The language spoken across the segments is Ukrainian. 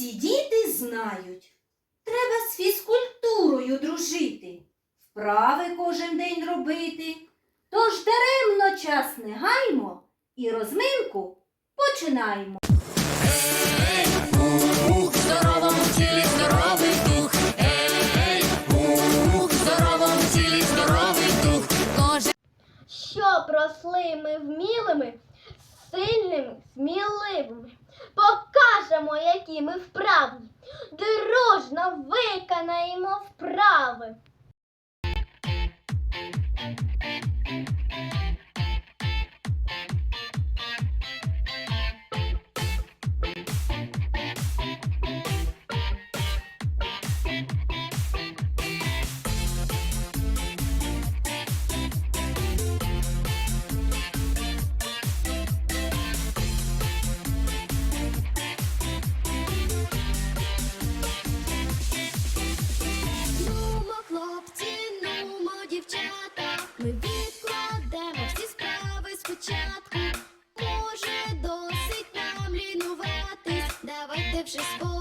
Всі діти знають, треба з фізкультурою дружити, вправи кожен день робити. Тож даремно час не гаймо і розминку починаємо. Ух, в здоровому тілі здоровий дух. Ей, ух, здоровому здоровий дух. Кожен щоб росли ми вмілими, сильними, сміливими. Покажемо, які ми вправні, дружно виконаємо вправи. Ми відкладемо всі справи спочатку. Може, досить нам лінуватись, давайте вже спортом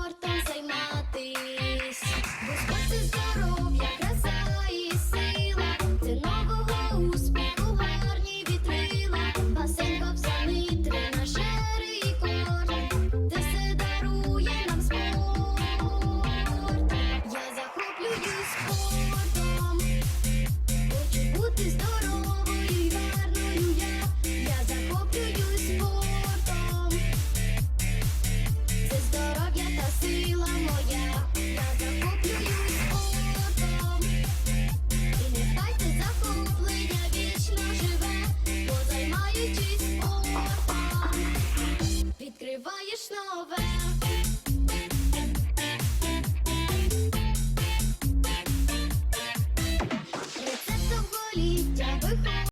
over.